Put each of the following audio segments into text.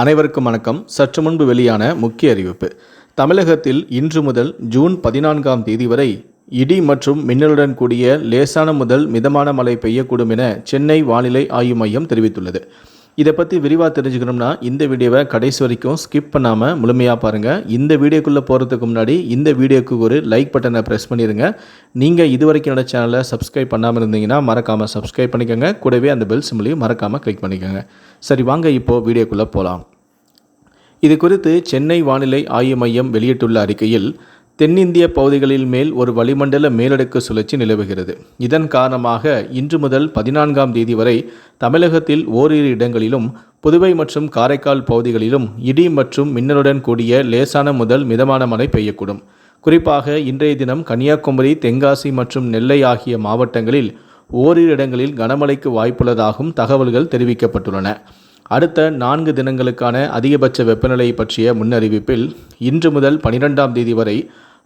அனைவருக்கும் வணக்கம். சற்று முன்பு வெளியான முக்கிய அறிவிப்பு. தமிழகத்தில் இன்று முதல் ஜூன் பதினான்காம் தேதி வரை இடி மற்றும் மின்னலுடன் கூடிய லேசான முதல் மிதமான மழை பெய்யக்கூடும் என சென்னை வானிலை ஆய்வு மையம் தெரிவித்துள்ளது. இதை பற்றி விரிவாக தெரிஞ்சுக்கணும்னா இந்த வீடியோவை கடைசி வரைக்கும் ஸ்கிப் பண்ணாமல் முழுமையாக பாருங்கள் இந்த வீடியோக்குள்ளே போகிறதுக்கு முன்னாடி இந்த வீடியோக்கு ஒரு லைக் பட்டனை ப்ரெஸ் பண்ணிடுங்க நீங்கள் இது வரைக்கும் என்னோட சேனலை சப்ஸ்கிரைப் பண்ணாமல் இருந்தீங்கன்னா மறக்காமல் சப்ஸ்கிரைப் பண்ணிக்கோங்க. கூடவே அந்த பெல் சிம்லையும் மறக்காமல் கிளிக் பண்ணிக்கோங்க. சரி வாங்க இப்போது வீடியோக்குள்ளே போகலாம் இது குறித்து சென்னை வானிலை ஆய்வு மையம் வெளியிட்டுள்ள அறிக்கையில் தென்னிந்திய பகுதிகளில் மேல் ஒரு வளிமண்டல மேலடுக்கு சுழற்சி நிலவுகிறது. இதன் காரணமாக இன்று முதல் பதினான்காம் தேதி வரை தமிழகத்தில் ஓரிரு இடங்களிலும் புதுவை மற்றும் காரைக்கால் பகுதிகளிலும் இடி மற்றும் மின்னலுடன் கூடிய லேசான முதல் மிதமான மழை பெய்யக்கூடும். குறிப்பாக இன்றைய தினம் கன்னியாகுமரி தென்காசி மற்றும் நெல்லை ஆகிய மாவட்டங்களில் ஓரிரு இடங்களில் கனமழைக்கு வாய்ப்புள்ளதாகவும் தகவல்கள் தெரிவிக்கப்பட்டுள்ளன. அடுத்த நான்கு தினங்களுக்கான அதிகபட்ச வெப்பநிலை பற்றிய முன்னறிவிப்பில் இன்று முதல் பனிரெண்டாம் தேதி வரை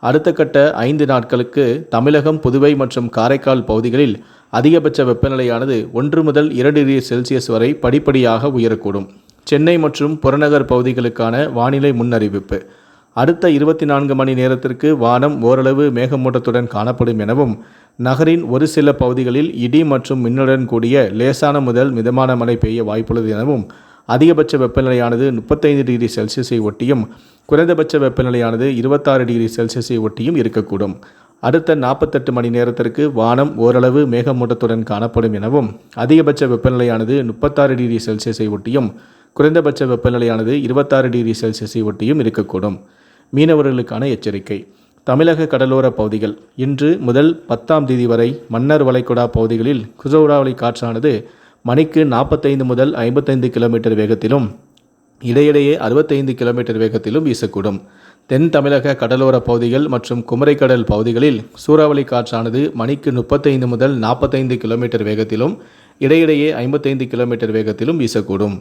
அடுத்த கட்ட ஐந்து நாட்களுக்கு தமிழகம் புதுவை மற்றும் காரைக்கால் பகுதிகளில் அதிகபட்ச வெப்பநிலையானது ஒன்று முதல் இரண்டு டிகிரி செல்சியஸ் வரை படிப்படியாக உயரக்கூடும். சென்னை மற்றும் புறநகர் பகுதிகளுக்கான வானிலை முன்னறிவிப்பு. அடுத்த இருபத்தி நான்கு மணி நேரத்திற்கு வானம் ஓரளவு மேகமூட்டத்துடன் காணப்படும் எனவும் நகரின் ஒரு சில பகுதிகளில் இடி மற்றும் மின்னுடன் கூடிய லேசான முதல் மிதமான மழை பெய்ய வாய்ப்புள்ளது எனவும் அதிகபட்ச வெப்பநிலையானது முப்பத்தைந்து டிகிரி செல்சியஸை ஒட்டியும் குறைந்தபட்ச வெப்பநிலையானது இருபத்தாறு டிகிரி செல்சியஸை ஒட்டியும் இருக்கக்கூடும். அடுத்த நாற்பத்தெட்டு மணி நேரத்திற்கு வானம் ஓரளவு மேகமூட்டத்துடன் காணப்படும் எனவும் அதிகபட்ச வெப்பநிலையானது முப்பத்தாறு டிகிரி செல்சியஸை ஒட்டியும் குறைந்தபட்ச வெப்பநிலையானது இருபத்தாறு டிகிரி செல்சியஸை ஒட்டியும் இருக்கக்கூடும். மீனவர்களுக்கான எச்சரிக்கை. தமிழக கடலோர பகுதிகள். இன்று முதல் பத்தாம் தேதி வரை மன்னர் வளைகுடா பகுதிகளில் குசௌராவளி காற்றானது மணிக்கு நாற்பத்தைந்து முதல் ஐம்பத்தைந்து கிலோமீட்டர் வேகத்திலும் இடையிடையே அறுபத்தைந்து கிலோமீட்டர் வேகத்திலும் வீசக்கூடும். தென் தமிழக கடலோர பகுதிகள் மற்றும் குமரிக்கடல் பகுதிகளில் சூறாவளி காற்றானது மணிக்கு முப்பத்தைந்து முதல் நாற்பத்தைந்து கிலோமீட்டர் வேகத்திலும் இடையிடையே ஐம்பத்தைந்து கிலோமீட்டர் வேகத்திலும் வீசக்கூடும்.